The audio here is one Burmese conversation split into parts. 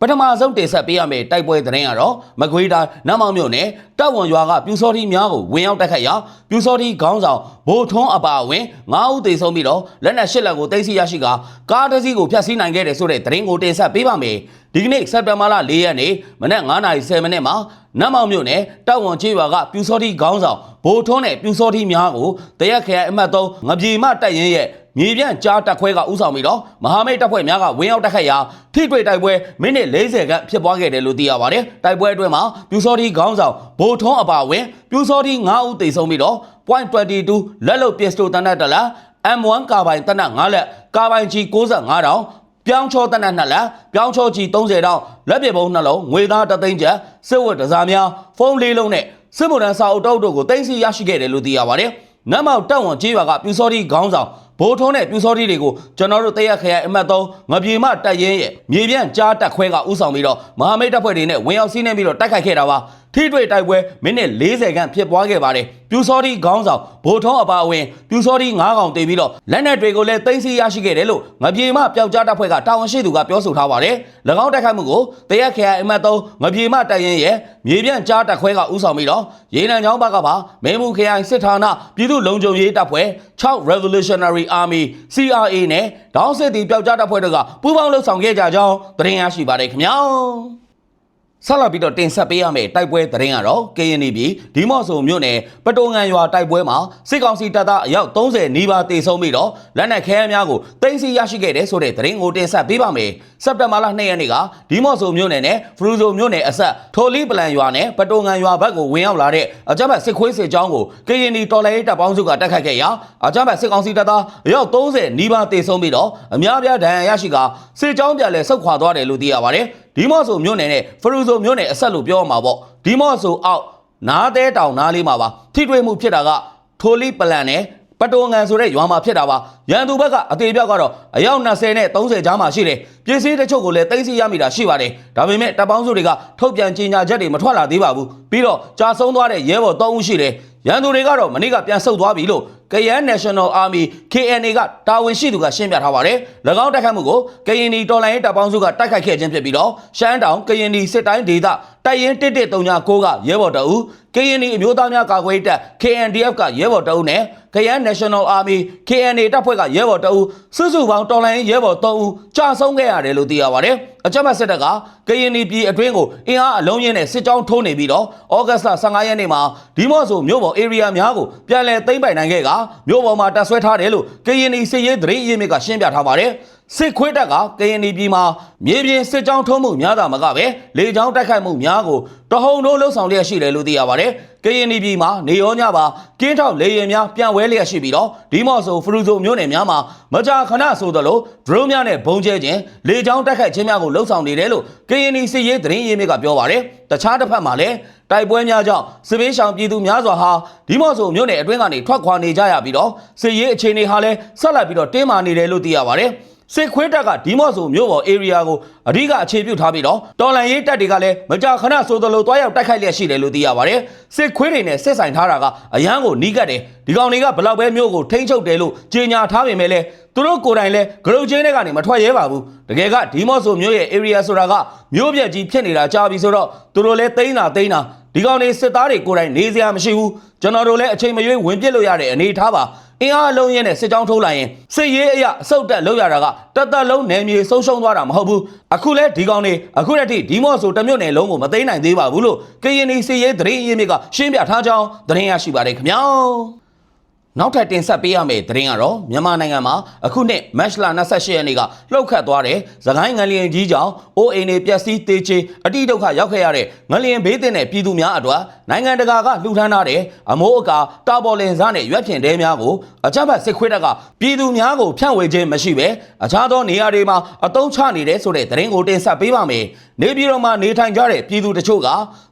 ပထမဆုံးတင်ဆက်ပေးရမယ့်တိုက်ပွဲသတင်းကတော့မကွေးတိုင်းနမောင်မြို့နယ်တပ်ဝန်ရွာကပြူစောတိများကိုဝင်ရောက်တိုက်ခတ်ရာပြူစောတိခေါင်းဆောင်ဘိုထွန်းအပါအဝင်9ဦးသေဆုံးပြီးတော့လက်နက်၈လက်ကိုသိမ်းဆည်းရရှိကကားတစ်စီးကိုဖျက်ဆီးနိုင်ခဲ့တယ်ဆိုတဲ့သတင်းကိုတင်ဆက်ပေးပါမယ်ဒီကနေ့စက်တင်ဘာလ၄ရက်နေ့မနက်9:30မိနစ်မှာနမောင်မြို့နယ်တပ်ဝန်ကျေးရွာကပြူစောတိခေါင်းဆောင်ဘိုထွန်းနဲ့ပြူစောတိများကိုတရက်ခရိုင်အမှတ်3ငပြေမတိုက်ရင်ရဲ့ မြေပြန့်ကြားတက်ခွဲကဥဆောင်ပြီးတော့မဟာမိတ်တပ်ဖွဲ့များကဝင်ရောက်တိုက်ခတ်ရာထိတွေ့တိုက်ပွဲမိနစ်40ခန့်ဖြစ်ပွားခဲ့တယ်လို့သိရပါတယ်။တိုက်ပွဲအတွင်းမှာပြူစောတိခေါင်းဆောင်ဘိုထွန်းအပါအဝင်ပြူစောတိ9ဦးသေဆုံးပြီးတော့ .22 လက်လုံပစ္စတိုတနတ်တလာ M1 ကာပိုင်တနတ်9လက်ကာပိုင်ကြီး65တောင်ပြောင်းချောတနတ်2လက်ပြောင်းချောကြီး30တောင်လက်ပြပုံနှလုံးငွေသားတသိန်းကျပ်စစ်ဝတ်တစားများဖုန်းလေးလုံးနဲ့စစ်မှုထမ်းစာအုပ်တုပ်တို့ကိုတင်စီရရှိခဲ့တယ်လို့သိရပါတယ်။ နတ်မောက်တက်ဝန်ကြေးရွာကပြူစောတိခေါင်းဆောင်ဘိုးထုံးတဲ့ပြူစောတိတွေကိုကျွန်တော်တို့တရက်ခရိုင်အမှတ်3ငပြေမတက်ရင်ရဲ့မြေပြန့်ကြားတက်ခွဲကဥဆောင်ပြီးတော့မဟာမိတ်တပ်ဖွဲ့တွေနဲ့ဝင်ရောက်စီးနှင်းပြီးတော့တိုက်ခိုက်ခဲ့တာပါ ထိတွေ့တိုက်ပွဲမိနစ်40ခန့်ဖြစ်ပွားခဲ့ပါတယ်ပြူစောတိခေါင်းဆောင်ဘိုးထုံးအပါအဝင်ပြူစောတိ9កောင်တင်ပြီးတော့လက်နက်တွေကိုလည်းသိမ်းဆည်းရရှိခဲ့တယ်လို့ငပြေမပျောက်ကြားတပ်ဖွဲ့ကတာဝန်ရှိသူကပြောဆိုထားပါတယ်၎င်းတိုက်ခိုက်မှုကိုတရက်ခရိုင်အမှတ်3ငပြေမတက်ရင်ရဲ့မြေပြန့်ကြားတက်ခွဲကဥဆောင်ပြီးတော့ရေနံချောင်းဘက်ကပါမဲမှုခရိုင်စစ်ဌာနပြည်သူ့လုံခြုံရေးတပ်ဖွဲ့6 Revolutionary Army CRA နဲ့ဒေါင်းစစ်တီပျောက်ကြားတပ်ဖွဲ့တို့ကပူးပေါင်းလှုပ်ဆောင်ခဲ့ကြကြောင်းသတင်းရရှိပါတယ်ခင်ဗျာ ဆက်လက်ပြီးတော့တင်ဆက်ပေးရမယ့်တိုက်ပွဲသတင်းကတော့ KNB ဒီမော့ဆိုမြို့နယ်ပတိုငံရွာတိုက်ပွဲမှာစစ်ကောင်စီတပ်သားအယောက်30နီးပါးတေဆုံးပြီးတော့လက်နက်ခဲယမ်းများကိုတင်စီရရှိခဲ့တဲ့ဆိုတဲ့သတင်းကိုတင်ဆက်ပေးပါမယ်။စက်တင်ဘာလ2ရက်နေ့ကဒီမော့ဆိုမြို့နယ်နဲ့ဖရူဇိုမြို့နယ်အဆက်ထိုလီပလန်ရွာနဲ့ပတိုငံရွာဘက်ကိုဝင်ရောက်လာတဲ့အကြမ်းဖက်စစ်ခွေးစစ်ကြောင်းကို KNB တော်လှန်ရေးတပ်ပေါင်းစုကတိုက်ခိုက်ခဲ့ရာအကြမ်းဖက်စစ်ကောင်စီတပ်သားအယောက်30နီးပါးတေဆုံးပြီးတော့အများပြားဒဏ်ရာရရှိကစစ်ကြောင်းပြန်လဲဆုတ်ခွာသွားတယ်လို့သိရပါတယ်။ဒီမော့ဆိုမြို့နယ်နဲ့ဖရူဇိုမြို့နယ်အဆက်လို့ပြောရမှာပေါ့ဒီမော့ဆိုအောက်နားတဲတောင်နားလေးမှာပါထိတွေ့မှုဖြစ်တာကထိုလီပလန်နဲ့ပတိုငံဆိုတဲ့ရွာမှာဖြစ်တာပါရန်သူဘက်ကအသေးပြောက်ကတော့အယောက်20နဲ့30ကြားမှာရှိတယ်ပြည်စည်းတချို့ကိုလည်းသိမ်းဆည်းရမိတာရှိပါတယ်ဒါပေမဲ့တပ်ပေါင်းစုတွေကထုတ်ပြန်ကြေညာချက်တွေမထွက်လာသေးပါဘူးပြီးတော့ကြာဆုံးသွားတဲ့ရဲဘော်3ဦးရှိတယ်ရန်သူတွေကတော့မနေ့ကပြန်ဆုတ်သွားပြီလို့ KN National Army KNA ကတာဝန်ရှိသူကရှင်းပြထားပါတယ်၎င်းတိုက်ခိုက်မှုကို KND တော်လိုင်းရေးတပ်ပေါင်းစုကတိုက်ခိုက်ခဲ့ခြင်းဖြစ်ပြီးတော့ရှမ်းတောင် KND စစ်တိုင်းဒေသတိုက်ရင်1139ကရဲဘော်တအူ KND အမျိုးသားများကာကွယ်ရေးတပ် KNDF ကရဲဘော်တအူနဲ့ KN National Army KNA တပ်ဖွဲ့ကရဲဘော်တအူစုစုပေါင်းတော်လိုင်းရေးရဲဘော်3ဦးကြာဆုံးခဲ့ရတယ်လို့သိရပါတယ်အကြမ်းဖက်စစ်တပ်က KND ပြည်အတွင်းကိုအင်အားအလုံးရင်းနဲ့စစ်ကြောင်းထိုးနေပြီးတော့ဩဂတ်စ်လ15ရက်နေ့မှာဒီမော့ဆိုမြို့ပေါ် area များကိုပြန်လည်သိမ်းပိုက်နိုင်ခဲ့ကမြို့ပေါ်မှာတပ်ဆွဲထားတယ်လို့ KND စစ်ရေးသတင်းရင်းမြစ်ကရှင်းပြထားပါတယ် စစ်ခွေးတပ်က KND ပြည်မှာမြေပြင်စစ်ကြောင်းထုံးမှုများတာမကပဲလေကြောင်းတိုက်ခိုက်မှုများကိုတဟုန်တို့လှုပ်ဆောင်လျက်ရှိတယ်လို့သိရပါတယ်။ KND ပြည်မှာနေရောညပါကင်းထောက်လေရင်များပြန်ဝဲလျက်ရှိပြီးတော့ဒီမော့ဆိုဖရူဆိုမြို့နယ်များမှာမကြာခဏဆိုသလိုဒရုန်းများနဲ့ဘုံကျဲခြင်းလေကြောင်းတိုက်ခိုက်ခြင်းများကိုလှုပ်ဆောင်နေတယ်လို့ KND စစ်ရေးသတင်းရင်းမြစ်ကပြောပါတယ်။တခြားတစ်ဖက်မှာလည်းတိုက်ပွဲများကြောင့်စစ်ဘေးရှောင်ပြည်သူများစွာဟာဒီမော့ဆိုမြို့နယ်အတွင်းကနေထွက်ခွာနေကြရပြီးတော့စစ်ရေးအခြေအနေဟာလည်းဆက်လက်ပြီးတော့တင်းမာနေတယ်လို့သိရပါတယ်။ စစ်ခွေးတပ်ကဒီမော့ဆိုမြို့ပေါ် area ကိုအဓိကအခြေပြုထားပြီးတော့တော်လန်ရေးတပ်တွေကလည်းမကြာခဏဆိုသလိုတွားရောက်တိုက်ခိုက်လျက်ရှိတယ်လို့သိရပါတယ်စစ်ခွေးတွေနဲ့စစ်ဆိုင်ထားတာကအရန်ကိုနီးကပ်တယ်ဒီကောင်တွေကဘလောက်ပဲမြို့ကိုထိမ့်ချုပ်တယ်လို့ကြေညာထားပေမဲ့လည်းသူတို့ကိုယ်တိုင်လည်းဂရုချင်းတွေကနေမထွက်ရဲပါဘူးတကယ်ကဒီမော့ဆိုမြို့ရဲ့ area ဆိုတာကမြို့ပြက်ကြီးဖြစ်နေတာကြာပြီဆိုတော့သူတို့လည်းတိန်းတာတိန်းတာဒီကောင်တွေစစ်သားတွေကိုယ်တိုင်နေစရာမရှိဘူးကျွန်တော်တို့လည်းအချိန်မရွေးဝင်ပစ်လို့ရတဲ့အနေထားပါ အင်အားအလုံးရင်းနဲ့စစ်ကြောင်းထိုးလိုက်ရင်စစ်ရေးအရအဆုတ်တက်လောက်ရတာကတသက်လုံးနယ်မြေဆုံးရှုံးသွားတာမဟုတ်ဘူးအခုလဲဒီကောင်တွေအခုတည်းထိဒီမော့ဆိုတစ်မြို့နယ်လုံးကိုမသိမ်းနိုင်သေးပါဘူးလို့ကရင်နီစစ်ရေးသတင်းရင်းမြစ်ကရှင်းပြထားကြောင်းသတင်းရရှိပါတယ်ခင်ဗျာ နောက်ထပ်တင်ဆက်ပေးရမယ့်သတင်းကတော့မြန်မာနိုင်ငံမှာအခုနှစ်မတ်လ28ရက်နေ့ကလှုပ်ခတ်သွားတဲ့သခိုင်းငလျင်ကြီးကြောင့်အိုးအိမ်တွေပျက်စီးတေချေအတိဒုက္ခရောက်ခဲ့ရတဲ့ငလျင်ဘေးသင့်တဲ့ပြည်သူများအတွက်နိုင်ငံတကာကလှူဒန်းထားတဲ့အမိုးအကာတာပေါ်လင်စားနဲ့ရွက်ဖြင့်တဲများကိုအကြမ်းဖက်စစ်ခွေးတပ်ကပြည်သူများကိုဖြန့်ဝေခြင်းမရှိဘဲအခြားသောနေရာတွေမှာအတုံးချနေတဲ့ဆိုတဲ့သတင်းကိုတင်ဆက်ပေးပါမယ်။နေပြည်တော်မှာနေထိုင်ကြတဲ့ပြည်သူတချို့က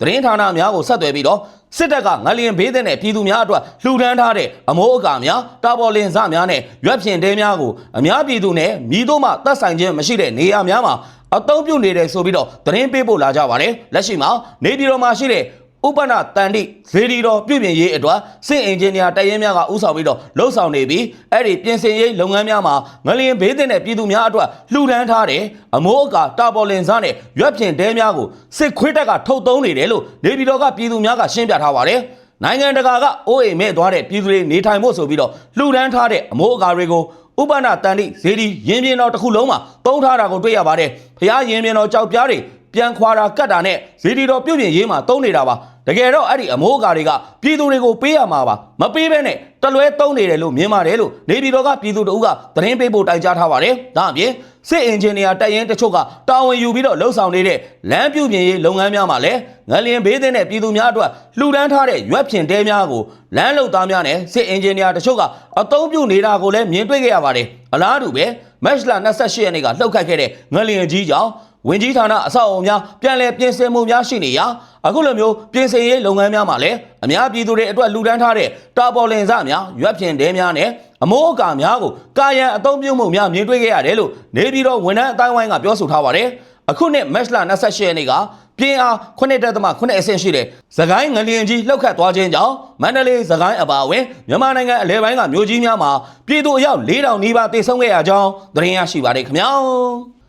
သတင်းဌာနများကိုဆက်သွယ်ပြီးတော့ စစ်တပ်ကငလျင်ဘေးတဲ့နဲ့ပြည်သူများအတွက်လှူဒန်းထားတဲ့အမိုးအကာများတာပေါ်လင်စများနဲ့ရွက်ဖြင့်တဲများကိုအများပြည်သူနဲ့မြည်တို့မှတပ်ဆိုင်ခြင်းမရှိတဲ့နေရာများမှာအသုံးပြုနေတယ်ဆိုပြီးတော့သတင်းပေးပို့လာကြပါတယ်လက်ရှိမှာနေပြည်တော်မှာရှိတဲ့ ဥပနာတန်တိဇေဒီတော်ပြုပြင်ရေးအတွက်စစ်အင်ဂျင်နီယာတရင်များကဥဆောင်ပြီးတော့လှုပ်ဆောင်နေပြီးအဲ့ဒီပြင်ဆင်ရေးလုပ်ငန်းများမှာငလျင်ဘေးသင့်တဲ့ပြည်သူများအတွက်လှူဒန်းထားတဲ့အမိုးအကာတာပေါ်လင်စားနဲ့ရွက်ဖြင့်တဲများကိုစစ်ခွေးတက်ကထုတ်သုံးနေတယ်လို့နေပြည်တော်ကပြည်သူများကရှင်းပြထားပါတယ်နိုင်ငံတကာကအိုးအိမ်မဲ့သွားတဲ့ပြည်သူတွေနေထိုင်ဖို့ဆိုပြီးတော့လှူဒန်းထားတဲ့အမိုးအကာတွေကိုဥပနာတန်တိဇေဒီရင်ပြင်းတော်တစ်ခုလုံးမှာတုံးထားတာကိုတွေ့ရပါတယ်ဖျားရင်ပြင်းတော်ကြောက်ပြားတွေ ပြန်ခွာတာကတ်တာနဲ့ဇေဒီတော်ပြုတ်ပြင်ရေးမှာတုံးနေတာပါတကယ်တော့အဲ့ဒီအမိုးအကာတွေကပြည်သူတွေကိုပေးရမှာပါမပေးဘဲနဲ့တလွဲတုံးနေတယ်လို့မြင်ပါတယ်လို့နေပြည်တော်ကပြည်သူတို့ကသတင်းပေးဖို့တိုင်ကြားထားပါတယ်ဒါအပြင်စစ်အင်ဂျင်နီယာတပ်ရင်းတချို့ကတာဝန်ယူပြီးတော့လှုပ်ဆောင်နေတဲ့လမ်းပြုပြင်ရေးလုပ်ငန်းများမှာလည်းငလျင်ဘေးသင့်တဲ့ပြည်သူများအတွက်လှူဒန်းထားတဲ့ရွက်ဖြင့်တဲများကိုလမ်းလုံသားများနဲ့စစ်အင်ဂျင်နီယာတချို့ကအသုံးပြုနေတာကိုလည်းမြင်တွေ့ခဲ့ရပါတယ်အလားတူပဲမက်ရှလာ28ရက်နေ့ကလှုပ်ခတ်ခဲ့တဲ့ငလျင်ကြီးကြောင့် ဝင်ကြီးဌာနအဆောက်အအုံများပြန်လည်ပြင်ဆင်မှုများရှိနေရာအခုလိုမျိုးပြင်ဆင်ရေးလုပ်ငန်းများမှာလည်းအများပြည်သူတွေအတွက်လှူဒန်းထားတဲ့တာပေါ်လင်စများရွက်ဖြင့်တဲများနဲ့အမိုးအကာများကိုကာယံအသုံးပြုမှုများမြင်တွေ့ခဲ့ရတယ်လို့နေပြည်တော်ဝန်ထမ်းအတိုင်းဝိုင်းကပြောဆိုထားပါတယ်အခုနှစ်မက်လ28ရက်နေ့ကပြင်းအား9.8အဆင့်ရှိတဲ့သခိုင်းငလျင်ကြီးလှုပ်ခတ်သွားခြင်းကြောင့်မန္တလေးသခိုင်းအပါအဝင်မြန်မာနိုင်ငံအလဲပိုင်းကမြို့ကြီးများမှာပြည်သူအယောက်4000နီးပါးတေဆုံးခဲ့ရကြောင်းသတင်းရရှိပါတယ်ခင်ဗျာ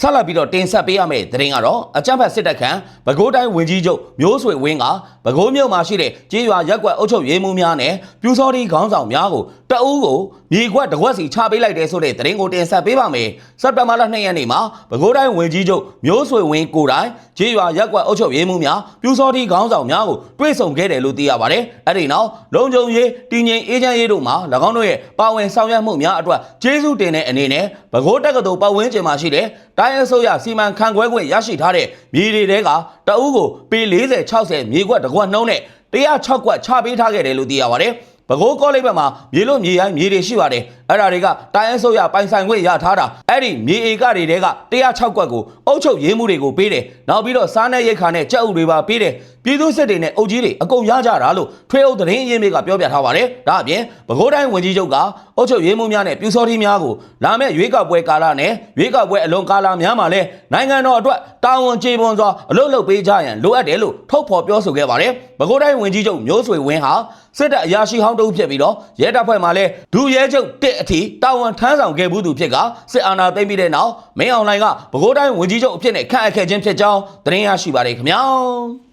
ဆက်လက်ပြီးတော့တင်ဆက်ပေးရမယ့်သတင်းကတော့အကြမ်းဖက်စစ်တပ်ခန့်ပဲခူးတိုင်းဝင်ကြီးချုပ်မျိုးဆွေဝင်းကပဲခူးမြို့မှာရှိတဲ့ကြေးရွာရက်ကွက်အုပ်ချုပ်ရေးမှူးများနဲ့ပြူစောတိခေါင်းဆောင်များကိုတအူးကိုမြေခွက်တစ်ခွက်စီချပေးလိုက်တဲ့ဆိုတဲ့သတင်းကိုတင်ဆက်ပေးပါမယ်စက်တင်ဘာလ2ရက်နေ့မှာပဲခူးတိုင်းဝင်ကြီးချုပ်မျိုးဆွေဝင်းကိုယ်တိုင်ကြေးရွာရက်ကွက်အုပ်ချုပ်ရေးမှူးများပြူစောတိခေါင်းဆောင်များကိုတွေ့ဆုံခဲ့တယ်လို့သိရပါတယ်အဲ့ဒီနောက်လုံခြုံရေးတည်ငြိမ်အေးချမ်းရေးတို့မှာ၎င်းတို့ရဲ့ပါဝင်ဆောင်ရွက်မှုများအတွက်ကျေးဇူးတင်တဲ့အနေနဲ့ပဲခူးတက္ကသိုလ်ပတ်ဝန်းကျင်မှာရှိတဲ့တိုင်းအစိုးရစီမံခန့်ခွဲခွင့်ရရှိထားတဲ့မြေတွေတဲကတအူးကိုပေ40 60မြေခွက်တစ်ခွက်နှုံးနဲ့106ခွက်ချပေးထားခဲ့တယ်လို့သိရပါတယ် ပဲခူးကောလိပ်ဘက်မှာမြေလို့မြေရိုင်းမြေတွေရှိပါတယ်အဲ့ဒါတွေကတိုင်းအစိုးရပိုင်ဆိုင်ခွင့်ရထားတာအဲ့ဒီမြေဧကတွေတဲက106ကွက်ကိုအုပ်ချုပ်ရေးမှုတွေကိုပေးတယ်နောက်ပြီးတော့စားနဲ့ရိတ်ခါနဲ့ကြက်ဥတွေပါပေးတယ်ပြည်သူစစ်တွေနဲ့အုပ်ကြီးတွေအကုန်ရကြတာလို့ထွေအုပ်သတင်းအရင်းမြစ်ကပြောပြထားပါတယ်ဒါအပြင်ပဲခူးတိုင်းဝန်ကြီးချုပ်ကအုပ်ချုပ်ရေးမှုများနဲ့ပြူစောတိများကိုလာမယ့်ရွေးကောက်ပွဲကာလနဲ့ရွေးကောက်ပွဲအလွန်ကာလများမှာလဲနိုင်ငံတော်အတွက်တာဝန်ကျေပွန်စွာအလုပ်လုပ်ပေးကြရန်လိုအပ်တယ်လို့ထုတ်ဖော်ပြောဆိုခဲ့ပါတယ်ပဲခူးတိုင်းဝန်ကြီးချုပ်မျိုးဆွေဝင်းဟာ စစ်တပ်အရာရှိဟောင်းတဦးဖြစ်ပြီးတော့ရဲတပ်ဖွဲ့မှာလဲဒူရဲချုပ်တစ်အထိတာဝန်ထမ်းဆောင်ခဲ့မှုသူဖြစ်ကစစ်အာဏာသိမ်းပြီးတဲ့နောက်မင်းအောင်လှိုင်ကပဲခူးတိုင်းဝန်ကြီးချုပ်အဖြစ်နဲ့ခန့်အပ်ခဲ့ခြင်းဖြစ်ကြောင်းသတင်းရရှိပါတယ်ခင်ဗျာ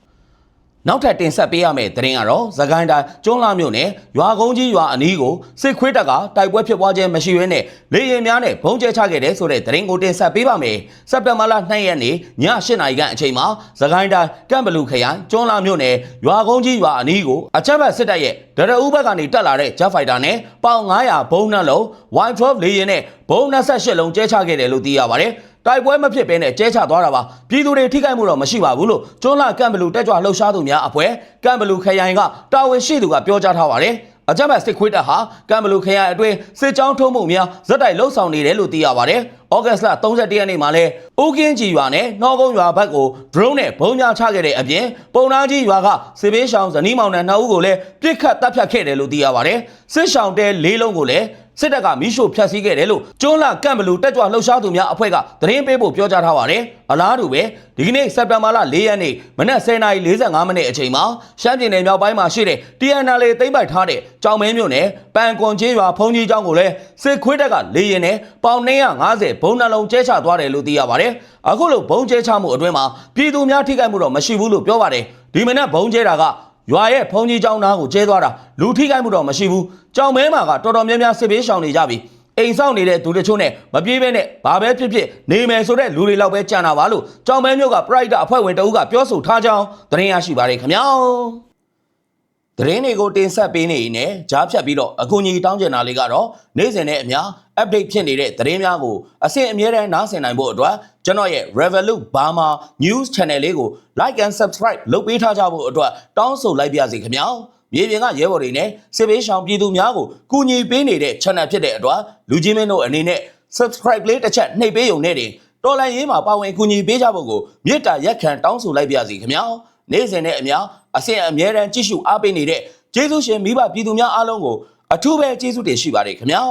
နောက်ထပ်တင်ဆက်ပေးရမယ့်သတင်းကတော့သခိုင်းတိုင်းကျွန်းလာမြို့နယ်ရွာကုန်းကြီးရွာအနီးကိုစစ်ခွေးတပ်ကတိုက်ပွဲဖြစ်ပွားခြင်းမရှိဘဲနဲ့လေရင်များနဲ့ဘုံကျဲချခဲ့တဲ့ဆိုတဲ့သတင်းကိုတင်ဆက်ပေးပါမယ်။စက်တင်ဘာလ2ရက်နေ့ည8နာရီခန့်အချိန်မှာသခိုင်းတိုင်းကမ်ဘလူခရိုင်ကျွန်းလာမြို့နယ်ရွာကုန်းကြီးရွာအနီးကိုအချက်ဘတ်စစ်တပ်ရဲ့ဒရအူးဘက်ကနေတက်လာတဲ့ Jet Fighter နဲ့ပေါင်900ဘုံနှလုံး Y12 လေရင်နဲ့ဘုံ28လုံးကျဲချခဲ့တယ်လို့သိရပါတယ်။ တိုက်ပွဲမဖြစ်ဘဲနဲ့ကျဲချသွားတာပါပြည်သူတွေထိခိုက်မှုတော့မရှိပါဘူးလို့ကျွန်းလာကမ်ဘလူတက်ကြွလှုပ်ရှားသူများအဖွဲ့ကမ်ဘလူခရိုင်ကတာဝန်ရှိသူကပြောကြားထားပါတယ်အကြမ်းဖက်စစ်ခွေးတပ်ဟာကမ်ဘလူခရိုင်အတွင်းစစ်ကြောင်းထုံးမှုများဇက်တိုက်လှုပ်ဆောင်နေတယ်လို့သိရပါတယ်။ဩဂတ်စ်လ31ရက်နေ့မှာလဲဦးကင်းကြီးရွာနဲ့နှောကုန်းရွာဘက်ကို drone နဲ့ဘုံညာချခဲ့တဲ့အပြင်ပုံနာကြီးရွာကစစ်ဘေးရှောင်ဇနီးမောင်နှံနှစ်ဦးကိုလည်းပြစ်ခတ်တပ်ဖြတ်ခဲ့တယ်လို့သိရပါတယ်။စစ်ရှောင်တဲ၄လုံးကိုလည်း စစ်တပ်ကမီးရှို့ဖျက်ဆီးခဲ့တယ်လို့ကျွန်းလာကန့်ဘလူတက်ကြွလှုပ်ရှားသူများအဖွဲ့ကသတင်းပေးဖို့ပြောကြားထားပါတယ်။အလားတူပဲဒီကနေ့စက်တင်ဘာလ၄ရက်နေ့မနက်10:45မိနစ်အချိန်မှာရှမ်းပြည်နယ်မြောက်ပိုင်းမှာရှိတဲ့ TNL သိမ်းပိုက်ထားတဲ့ကြောင်မဲမြို့နယ်ပန်ကွန်ကျေးရွာဖုန်ကြီးကျောင်းကိုလည်းစစ်ခွေးတပ်ကလေရင်နဲ့ပေါင်250ဘုံနှလုံးကျဲချသွားတယ်လို့သိရပါတယ်။အခုလိုဘုံကျဲချမှုအတွင်းမှာပြည်သူများထိခိုက်မှုတော့မရှိဘူးလို့ပြောပါတယ်။ဒီမနက်ဘုံကျဲတာက ရွာရဲ့ဖုန်ကြီးကျောင်းသားကိုကျဲသွားတာလူထိခိုက်မှုတော့မရှိဘူးကြောင်မဲမှာကတော်တော်များများစစ်ဘေးရှောင်နေကြပြီအိမ်ဆောင်နေတဲ့သူတချို့နဲ့မပြေးဘဲနဲ့ဘာပဲဖြစ်ဖြစ်နေမယ်ဆိုတဲ့လူတွေလောက်ပဲကြံတာပါလို့ကြောင်မဲမျိုးကပရိုက်တာအဖွဲ့ဝင်တအုပ်ကပြောဆိုထားကြောင်းသတင်းရရှိပါတယ်ခင်ဗျာ သတင်းတွေကိုတင်ဆက်ပေးနေနေကြားဖြတ်ပြီးတော့အကူအညီတောင်းကျင်တာလေးကတော့နေ့စဉ်နဲ့အများ update ဖြစ်နေတဲ့သတင်းများကိုအစဉ်အမြဲတမ်းနားဆင်နိုင်ဖို့အတွက်ကျွန်တော်ရဲ့ Revolut Burma News Channel လေးကို like and subscribe လုပ်ပေးထားကြဖို့အတွက်တောင်းဆိုလိုက်ပါရစေခင်ဗျာမြေပြင်ကရဲဘော်တွေနဲ့စစ်ဘေးရှောင်ပြည်သူများကိုကူညီပေးနေတဲ့ channel ဖြစ်တဲ့အတွက်လူကြီးမင်းတို့အနေနဲ့ subscribe လေးတစ်ချက်နှိပ်ပေးုံနဲ့တင်တော်လိုင်းရေးမှာပါဝင်ကူညီပေးကြဖို့ကိုမေတ္တာရက်ခံတောင်းဆိုလိုက်ပါရစေခင်ဗျာ နေ့စဉ်နဲ့အများအစဉ်အမြဲတမ်းကြည့်ရှုအားပေးနေတဲ့ကျေးဇူးရှင်မိဘပြည်သူများအားလုံးကိုအထူးပဲကျေးဇူးတင်ရှိပါတယ်ခင်ဗျာ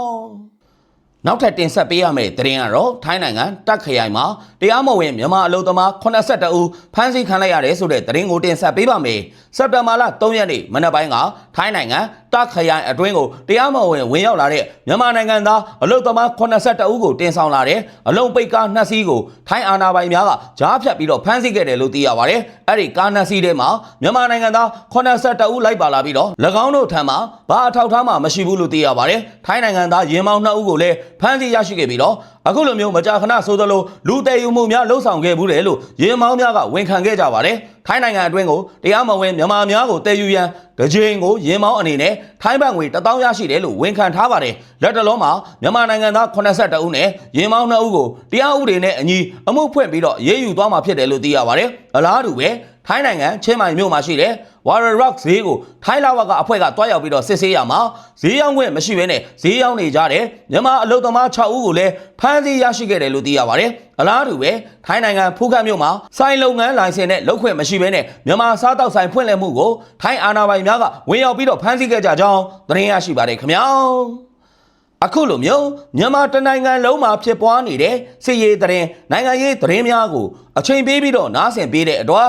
နောက်ထပ်တင်ဆက်ပေးရမယ့်သတင်းကတော့ထိုင်းနိုင်ငံတက်ခရိုင်မှာတရားမဝင်မြန်မာအလုပ်သမား82ဦးဖမ်းဆီးခံလိုက်ရတယ်ဆိုတဲ့သတင်းကိုတင်ဆက်ပေးပါမယ်။စက်တင်ဘာလ3ရက်နေ့မနက်ပိုင်းကထိုင်းနိုင်ငံ တက်ခရိုင်အတွင်းကိုတရားမဝင်ဝင်ရောက်လာတဲ့မြန်မာနိုင်ငံသားအလုပ်သမား82ဦးကိုတင်ဆောင်လာတဲ့အလုံးပိတ်ကားနှစ်စီးကိုထိုင်းအာဏာပိုင်များကကြားဖြတ်ပြီးတော့ဖမ်းဆီးခဲ့တယ်လို့သိရပါတယ်။အဲ့ဒီကားနှစ်စီးထဲမှာမြန်မာနိုင်ငံသား82ဦးလိုက်ပါလာပြီးတော့၎င်းတို့ထံမှာဘာအထောက်အထားမှမရှိဘူးလို့သိရပါတယ်။ထိုင်းနိုင်ငံသားရင်မောင်း2ဦးကိုလည်းဖမ်းဆီးရရှိခဲ့ပြီးတော့အခုလိုမျိုးမကြာခဏဆိုသလိုလူတည်ယူမှုများလှုပ်ဆောင်ခဲ့ဘူးတယ်လို့ရင်မောင်းများကဝန်ခံခဲ့ကြပါတယ်။ထိုင်းနိုင်ငံအတွင်းကိုတရားမဝင်မြန်မာများကိုတည်ယူရန် တစ်ကြိမ်ကိုရင်မောင်းအနေနဲ့ထိုင်းဘတ်ငွေ1000ရရှိတယ်လို့ဝန်ခံထားပါတယ်။လက်တလုံးမှာမြန်မာနိုင်ငံသား82ဦးနဲ့ရင်မောင်း2ဦးကိုတရားဥပဒေနဲ့အညီအမှုဖွင့်ပြီးတော့ရေးယူသွားမှာဖြစ်တယ်လို့သိရပါတယ်။အလားတူပဲ ထိုင်းနိုင်ငံချင်းမိုင်မြို့မှာရှိတဲ့ Warrior Rock ဈေးကိုထိုင်းလာဝကအဖွဲ့ကတွားရောက်ပြီးတော့စစ်ဆေးရမှာဈေးရောက်ခွင့်မရှိဘဲနဲ့ဈေးရောက်နေကြတယ်မြန်မာအလုပ်သမား6ဦးကိုလည်းဖမ်းဆီးရရှိခဲ့တယ်လို့သိရပါတယ်အလားတူပဲထိုင်းနိုင်ငံဖူးခတ်မြို့မှာစိုင်းလုပ်ငန်းလိုင်စင်နဲ့လုပ်ခွင့်မရှိဘဲနဲ့မြန်မာစားတောက်ဆိုင်ဖွင့်လှစ်မှုကိုထိုင်းအာဏာပိုင်များကဝင်ရောက်ပြီးတော့ဖမ်းဆီးခဲ့ကြကြောင်းသတင်းရရှိပါတယ်ခင်ဗျာအခုလိုမျိုးမြန်မာတနိုင်ငံလုံးမှာဖြစ်ပွားနေတဲ့စစ်ရေးသတင်းနိုင်ငံရေးသတင်းများကိုအချိန်ပေးပြီးတော့နားဆင်ပေးတဲ့အတွက်